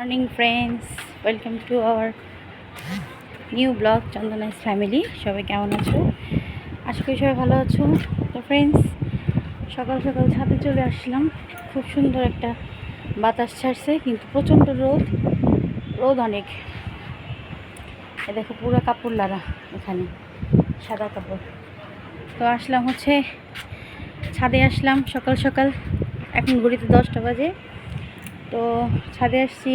Morning friends, welcome to our new blog, চন্দনাইস family. সবাই কেমন আছো? আশা করি সবাই ভালো আছো। তো ফ্রেন্ডস, সকাল সকাল ছাদে চলে আসলাম। খুব সুন্দর একটা বাতাস ছাড়ছে, কিন্তু প্রচণ্ড রোদ। রোদ অনেক। এ দেখো পুরো কাপড় লাড়া এখানে, সাদা কাপড়। তো আসলাম হচ্ছে, ছাদে আসলাম সকাল সকাল। এখন ঘড়িতে দশটা বাজে। তো ছাদে আসছি।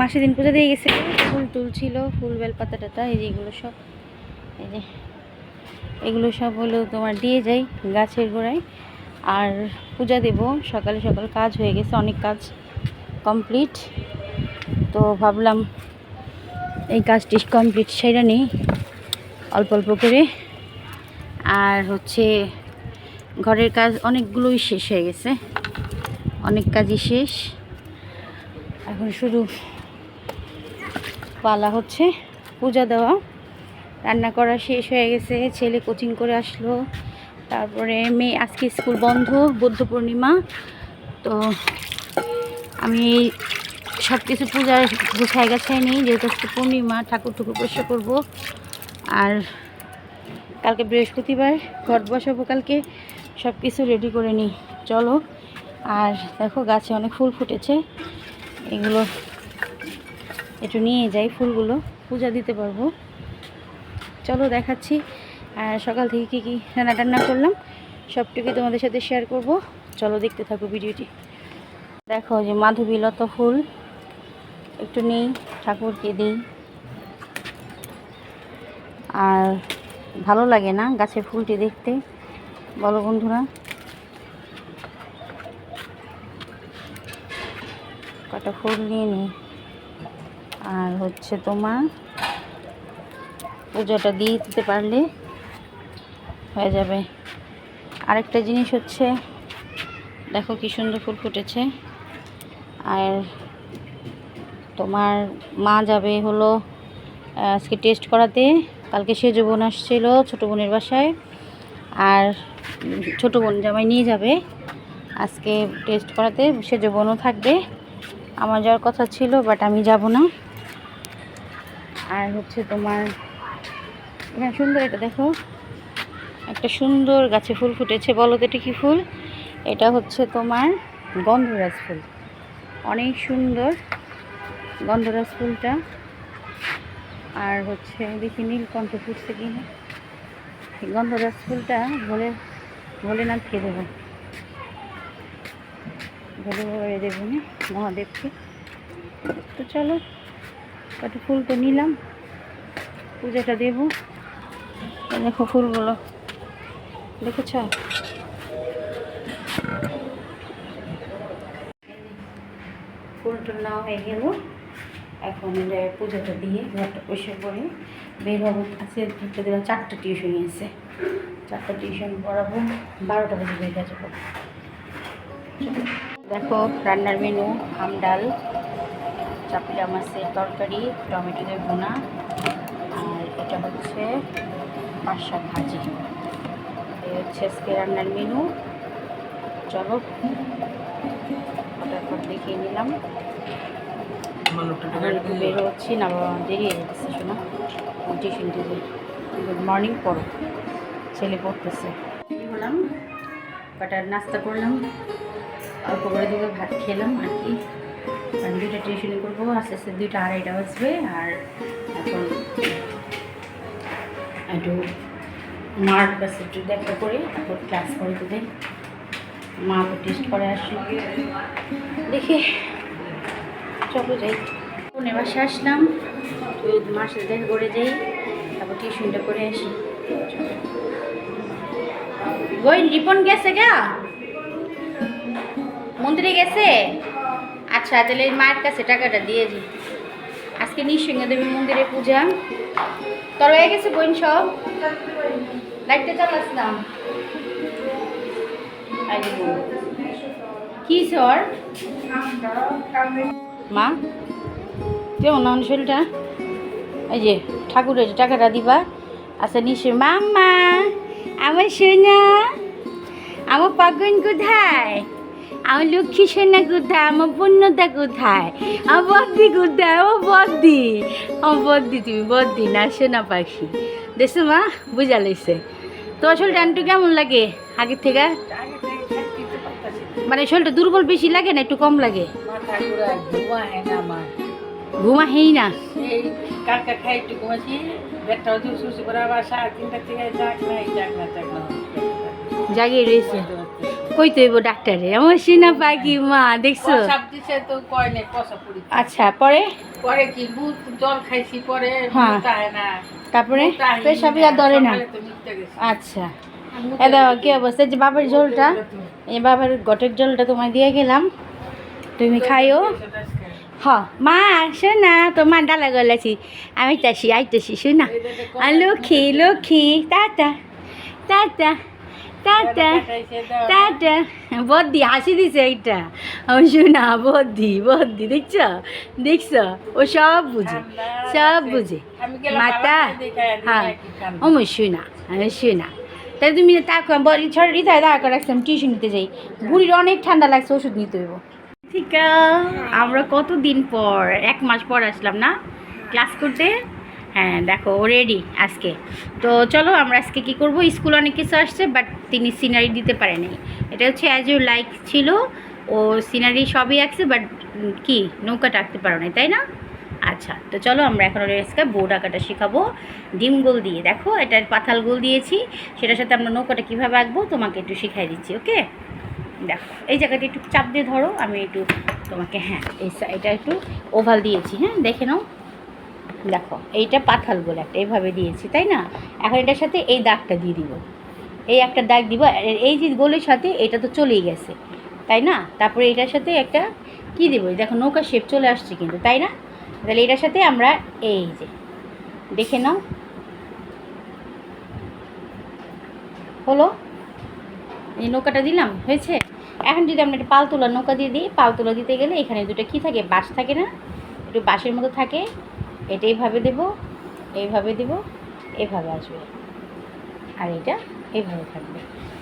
মাসে দিন পূজা দিয়ে গেছে। ফুল টুল ছিল ফুল, বেলপাতা টাতা, এই যে এগুলো সব। এই যে এগুলো সব হলো তোমার দিয়ে যাই গাছের গোড়ায়। আর পূজা দেব, সকালে সকাল কাজ হয়ে গেছে, অনেক কাজ কমপ্লিট। তো ভাবলাম এই কাজটি কমপ্লিট সেটা নেই, অল্প অল্প করে। আর হচ্ছে ঘরের কাজ অনেকগুলোই শেষ হয়ে গেছে। অনেক কাজই শেষ। এখন শুধু পালা হচ্ছে, পূজা দেওয়া। রান্না করা শেষ হয়ে গেছে, ছেলে কোচিং করে আসলো। তারপরে মেয়ে আজকে স্কুল বন্ধ, বৌদ্ধ পূর্ণিমা। তো আমি সব কিছু পূজার গুছাই গাছাই নেই, যেহেতু আজকে পূর্ণিমা, ঠাকুর ঠুকুর পরিষ্কার করব। আর কালকে বৃহস্পতিবার ঘট বসাবো কালকে সব কিছু রেডি করে নিই। চলো। আর দেখো গাছে অনেক ফুল ফুটেছে। এগুলো একটু নিয়ে যাই ফুলগুলো, পূজা দিতে পারব। চলো দেখাচ্ছি, আর সকাল থেকে কী কী রান্না টান্না করলাম, সবটুকুই তোমাদের সাথে শেয়ার করব। চলো দেখতে থাকো ভিডিওটি। দেখো যে মাধবীলতা ফুল, একটু নেই, ঠাকুরকে দিই। আর ভালো লাগে না গাছের ফুলটি দেখতে, বলো বন্ধুরা। কটা ফুল নিয়ে নিই। আর হচ্ছে তোমার পুজোটা দিয়ে দিতে পারলে হয়ে যাবে। আরেকটা জিনিস হচ্ছে, দেখো কি সুন্দর ফুল ফুটেছে। আর তোমার মা যাবে হলো, আজকে টেস্ট করাতে। কালকে সেজো বোন আসছিল ছোটো বোনের বাসায়। আর ছোটো বোন জামাই নিয়ে যাবে। আজকে টেস্ট করাতে সেজো বোনও থাকবে। আমার যাওয়ার কথা ছিল বাট আমি যাব না। আর হচ্ছে তোমার, এখানে সুন্দর এটা দেখো। একটা সুন্দর গাছে ফুল ফুটেছে, বলো তো কী ফুল? এটা হচ্ছে তোমার গন্ধরাজ ফুল। অনেক সুন্দর গন্ধরাজ ফুলটা। আর হচ্ছে দেখি নীলকণ্ঠ ফুটছে কি না গন্ধরাজ ফুলটা ভোলে ভোলেনাথকে দেবো। ভোলে বাবারে দেবো মহাদেবকে। তো চলো কত ফুল তো নিলাম, পূজাটা দেবো। দেখো ফুলগুলো, দেখেছ? ফুল টুল নেওয়া হয়ে গেল। এখন পুজোটা দিয়ে ঘরটা পরিষ্কার করে বের হব। আছে ঘুরতে দিলাম চারটা টিউশনই আছে। চারটা টিউশন পড়াবো, বারোটা বাজে বের হয়ে যাব দেখো রান্নার মেনু আম ডাল চাপিলা মাছের তরকারি টমেটো দিয়ে ভুনা আর এটা হচ্ছে পাঁচ শাক ভাজি। এই হচ্ছে আজকে রান্নার মেনু চলো ফটাফট দেখিয়ে নিলাম। বের হচ্ছি না বাবা দেরি হয়ে যাচ্ছে শোনা। টিউশন টিউশন গুড মর্নিং পড়ো। ছেলে পড়তেছে। হলাম? কটার নাস্তা করলাম? অল্প করে দুটো ভাত খেলাম আর কি। দুইটা টিউশনি করব, আস্তে আস্তে দুইটা আড়াইটা বাজবে আর এখন একটু মার কাছে একটু দেখা করে, তারপর ক্লাস করে দিতে মা তো টেস্ট করে আসি দেখি, চলো যাই। বাসে আসলাম ওই মার সাথে করে যাই, তারপর টিউশনটা করে আসি। ওই, রিপন গেছে গা? মন্দিরে গেছে? আচ্ছা তাহলে মায়ের কাছে টাকাটা দিয়ে দিই। আজকে নৃসিংহদেবী মন্দিরে পূজা। তোর হয়ে গেছে বোন সব? লাইটটা চালাস না। কি সর মা, কেমন শরীরটা? এই যে, ঠাকুরের টাকাটা দিবা। আচ্ছা নিশ্চয়, মাম্মা, আমার সোনা, আমার পাগুন কোথায়? আমার লক্ষ্মী সোনা কোথায় আমার পূর্ণতা কোথায়? আমার বদ্দি কোথায় আমার বদ্দি। আমার বদ্দি, তুমি বদ্দি না, সোনা পাখি। দেখছ মা, বুঝা লেগছে তোমার শরীরটা একটু কেমন লাগে? আগের থেকে? তো। মানে শরীরটা দুর্বল বেশি লাগে না, একটু কম লাগে? ঘুমা হেই না। জাগিয়ে রয়েছে। কই তৈব ডাক্তারে? আমার সোনা পাখি মা দেখছ? তো আচ্ছা পরে? পরে কি জল খাইছি পরে হ্যাঁ। তারপরে? পেশাবি আর ধরে না। আচ্ছা। মুখে কি অবস্থা? যে বাবার ঝোলটা এই বাবার গটের জলটা তোমায় দিয়ে গেলাম। তুমি খাইও। হ মা আসো না তোমার ডালা গলাছি। আমি তাসি আইতেছি শোনা। লক্ষ্মী লক্ষ্মী টাটা টাটা। টাটা টাটা বদ্দি হাসি দিছে এইটা। আমি শোনা বদ্দি বদ্দি দেখছ? দেখছ? ও সব বুঝে সব বুঝে। মাতা হ্যাঁ। ও শোনা আমি শোনা। তাই তুমি তাকে ছড় দাঁড়া করে রাখছিলাম টিউশন নিতে যাই। বুড়ির অনেক ঠান্ডা লাগছে ওষুধ নিতে হইব। ঠিক আমরা কতদিন পর এক মাস পর আসলাম না? ক্লাস করতে? হ্যাঁ দেখো, ও রেডি আজকে। তো চলো, আমরা আজকে কি করব? স্কুল অনেক কিছু আসছে বাট তিনি সিনারি দিতে পারেনি এটা হচ্ছে অ্যাজ ইউ লাইক ছিল, ও সিনারি সবই আঁকছে বাট কি নৌকাটা আঁকতে পারো না তাই না? আচ্ছা তো চলো, আমরা এখন আজকে বোর্ড আঁকাটা শেখাবো। ডিম গোল দিয়ে, দেখো, এটার পাথাল গোল দিয়েছি। সেটার সাথে আমরা নৌকাটা কীভাবে আঁকবো, তোমাকে একটু শিখাই দিচ্ছি, ওকে? দেখো, এই জায়গাটা একটু চাপ দিয়ে ধরো, আমি একটু তোমাকে হ্যাঁ এটা একটু ওভাল দিয়েছি হ্যাঁ দেখে নাও। দেখো, এইটা পাথাল বলে একটা এইভাবে দিয়েছি, তাই না? এখন এটার সাথে এই দাগটা দিয়ে দিব। এই একটা দাগ দিব এই যে গোলের সাথে, এটা তো চলেই গেছে, তাই না? তারপরে এটার সাথে একটা কি দেবো? দেখো, নৌকা শেপ চলে আসছে কিন্তু, তাই না? তাহলে এটার সাথে আমরা এই যে, দেখে নাও। হলো? এই নৌকাটা দিলাম, হয়েছে? এখন যদি আমরা একটা পালতোলা নৌকা দিয়ে দিই, পালতোলা দিতে গেলে এখানে দুটো কী থাকে? বাঁশ থাকে না? একটু বাঁশের মতো থাকে। এটা এইভাবে দেব এইভাবে দেব এভাবে আসবে। আর এটা এইভাবে থাকবে।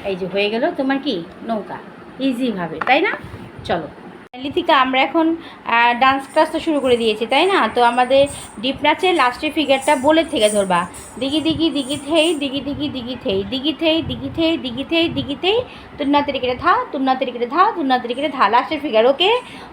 এই যে হয়ে গেল তোমার কি? নৌকা। ইজিভাবে তাই না? চলো। লিথিকা আমরা এখন ডান্স ক্লাস তো শুরু করে দিয়েছি তাই না তো আমাদের ডিপ নাচের লাস্টের ফিগারটা বলে থেকে ধরবা দিগি দিগি দিগি থেই দিগি দিগি দিগি থেই দিগি থেই দিগি থেই দিগি থেই দিগি থেই তুন্না তরিকেটে ধা তুন্না তরিকেটে ধা তুন্না তরিকেটে ধা লাস্টের figure okay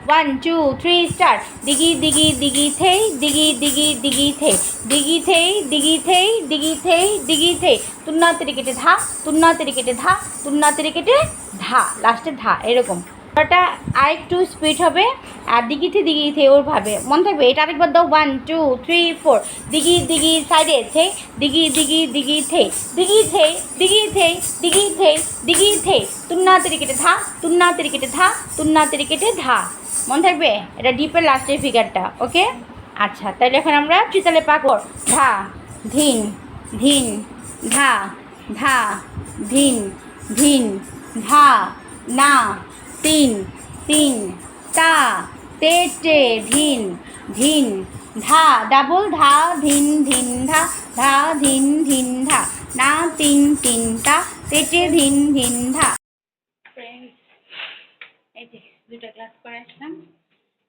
one two three start দিগি দিগি দিগি থেই দিগি দিগি দিগি থেই দিগি থেই দিগি থেই দিগি থেই দিগি থেই তুন্না তরিকেটে ধা তুন্না তরিকেটে ধা তুন্না তরিকেটে ধা লাস্টে ধা এরকম ওটা আর একটু স্পিড হবে আর দিঘিতে দিঘিতে ওর ভাবে। মনে থাকবে, এটা আরেকবার দাও ওয়ান টু থ্রি ফোর দিঘি দিঘি সাইডে থে দিঘি দিঘি দিঘি থে দিঘি থে দিঘি থে দিঘি থে দিঘি থে তুন্না তরিকেটে ধা, তুন্না তরিকেটে ধা, তুন্না তরিকেটে ধা। মনে থাকবে, এটা ডিপের লাস্টের ফিগারটা ওকে আচ্ছা তাহলে এখন আমরা চিতালে পাকড় ধা, ধিন ধিন, ধা ধা, ধিন ধিন, ধা, না। তিন তিন, তা, তে, টে, ধিন ধিন, ধা, ডাবল ধা, ধিন ধিন, ধা ধা, ধিন ধিন, ধা, না, তিন তিন, তা তেটে ধিন ধিন, ধা। এই ক্লাস করে আসলাম।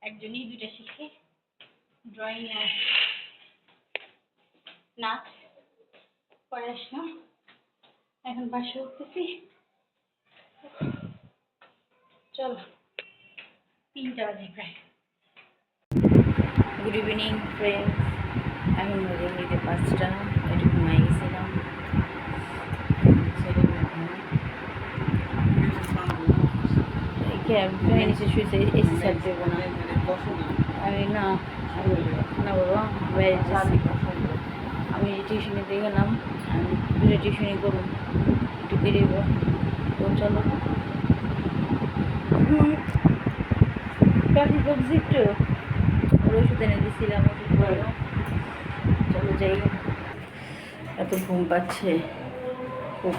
একজনই দুটা শিখে ড্রয়িং আর নাচ করে আসলাম। এখন বাসে উঠতেছি। চলো তিনটা বাজে প্রায়। গুড ইভিনিং ফ্রেন্ডস এখন বাজে হইতে পাঁচটা একটু ঘুমাই গেছিলাম। নিচে শুয়েছে এসি ছাড় দেবো না। আমি না আমি না বাবা। আমি টিউশনে দিয়ে গেলাম। আমি টিউশনি করুন একটু বেরিয়েব তো চলো। কাকি বলছি একটু ওর ওষুধ এনে দিয়েছিলাম। চলো যাই এত ঘুম পাচ্ছে। খুব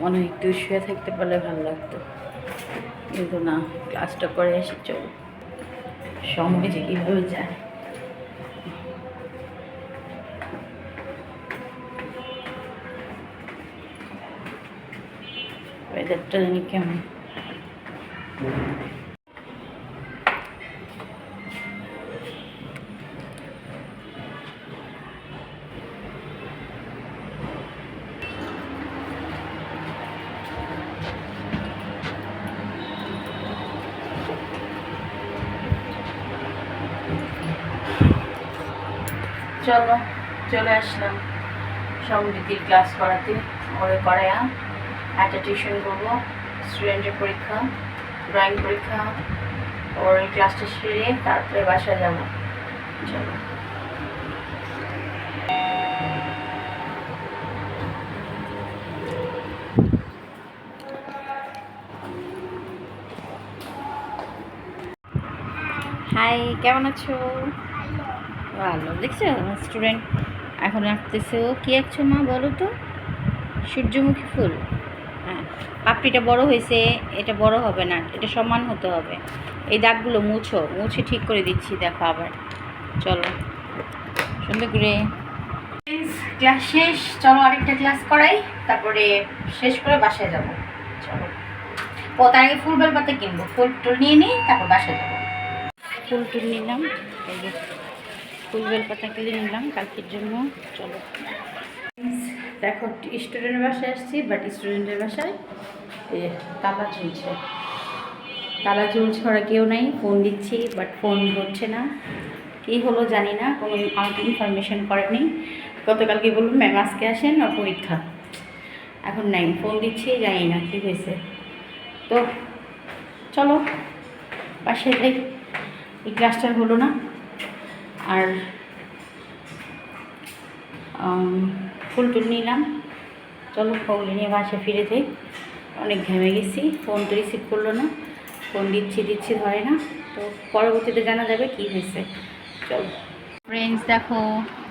মনে হয় একটু শুয়ে থাকতে পারলে ভালো লাগতো। কিন্তু না, ক্লাসটা করে এসে চলো সময় যে কীভাবে যায়। ওয়েদারটা জানি কেমন। চলো চলে আসলাম। সমৃদ্ধির ক্লাস করাতে। ওরে করায়া একটা টিউশন করব স্টুডেন্টের পরীক্ষা। ড্রয়িং পরীক্ষা ওর ক্লাসটা সেরে তারপরে বাসায় যাব চলো। হাই কেমন আছো? ভালো। দেখছ? স্টুডেন্ট এখন আঁকতেছে ও। কী আঁকছো মা বলো তো? সূর্যমুখী ফুল। পাপড়িটা বড় হয়েছে, এটা বড় হবে না, এটা সমান হতে হবে। এই দাগগুলো মুছো, মুছে ঠিক করে দিচ্ছি, দেখো আবার। চলো, সুন্দর করে। ক্লাস শেষ, চলো আরেকটা ক্লাস করাই, তারপরে শেষ করে বাসায় যাব। চলো। ও তার আগে ফুল বেল পাতা কিনবো, ফুল টুল নিয়ে নিই তারপর বাসায় যাব। ফুল টুল নিলাম যে ফুল বেল পাতা কিনে নিলাম, কালকের জন্য। চলো। দেখো স্টুডেন্টের বাসায় আসছি বাট স্টুডেন্টের বাসায় তালা ঝুলছে। তালা ঝুলছে, ওরা কেউ নাই ফোন দিচ্ছি বাট ফোন হচ্ছে না। কী হলো জানি না, কোনো আমাকে ইনফরমেশন করেনি। গতকালকে বলব ম্যাম আজকে আসেন আর পরীক্ষা। এখন নাই ফোন দিচ্ছি, জানি না কী হয়েছে। তো, চলো, বাসায় যাই। এই ক্লাসটা হলো না। আর ফুল টুল নিলাম। চলো ফোন নিয়ে বাসা ফিরে যাই। অনেক ঘেমে গেছি ফোন তো রিসিভ করল না। ফোন দিচ্ছি দিচ্ছি ধরে না। তো পরবর্তীতে জানা যাবে কি হয়েছে। চলো। ফ্রেন্ডস দেখো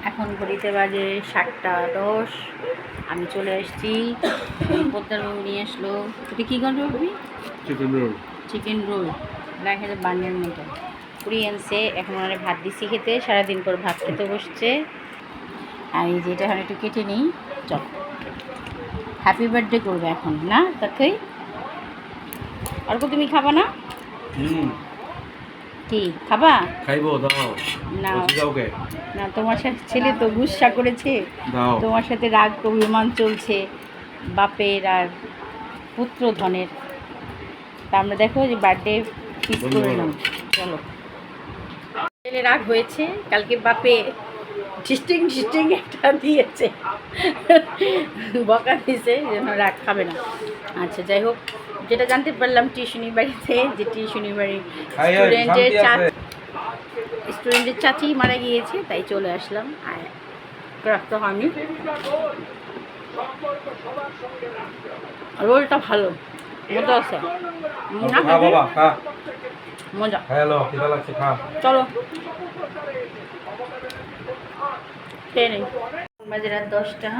এখন ঘড়িতে বাজে সাতটা দশ। আমি চলে আসছি। পোদ্দার বাবু নিয়ে আসলো। তুই কী করবি বাবি চিকেন রোল চিকেন রোল দেখা যায় মতো। পুরি আনছে এখন ওনারে ভাত দিচ্ছি খেতে। সারাদিন পর ভাত খেতে বসছে। আর এই যে এটা এখন একটু কেটে নিই চল। হ্যাপি বার্থডে করবে এখন না? তাতেই অর্ক তুমি খাবা না? কি খাবা? খাইবো দাও। না। না তোমার সাথে ছেলে তো গুসা করেছে। দাও। তোমার সাথে রাগ অভিমান চলছে। বাপের আর পুত্র ধনের। তা আমরা দেখো যে বার্থডে ফিক্স করলাম চলো। ছেলে রাগ হয়েছে কালকে বাপে ডিস্টিং ডিস্টিং একটা দিয়েছে। বকা দিয়েছে যেন রাগ খাবে না। আচ্ছা যাই হোক যেটা জানতে পারলাম টিউশনি বাড়িতে যে টিউশনি বাড়ি স্টুডেন্টের শান্তি চা আছে। স্টুডেন্টের চাচি মারা গিয়েছে তাই চলে আসলাম। আর রাখতে হয়নি। রোলটা ভালো মজা আছে। মজা। হ্যালো খিদা লাগছে খা। চলো। নেই বাজে রাত দশটা।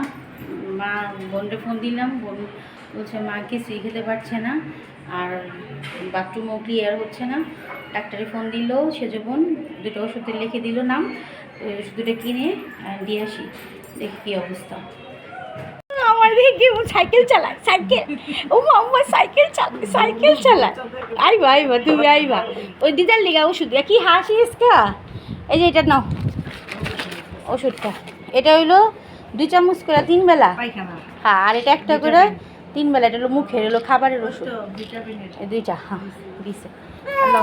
মা বোনকে ফোন দিলাম। বোন বলছে, মা কিছুই খেতে পারছে না? আর বাথরুমও ক্লিয়ার হচ্ছে না। ডাক্তারে ফোন দিল, সেজো বোন দুটো ওষুধে লিখে দিল নাম ওই ওষুধ কিনে দিয়ে আসি। দেখি কী অবস্থা। আমার দেখি ও সাইকেল চালায়? সাইকেল? ও মাম্মা সাইকেল চালায় সাইকেল চালায়। আইবা আইবা, তুমি আইবা। ওই দিদার লিগা ওষুধ। কি হাসি ইসকা এই যে এটা নাও। ওষুধটা এটা হইল দুই চামচ করে তিন বেলা। হ্যাঁ আর এটা একটা করে তিন বেলা এটা হলো মুখের হলো খাবারের ওষুধ। দুইটা হ্যাঁ দিছে। হ্যালো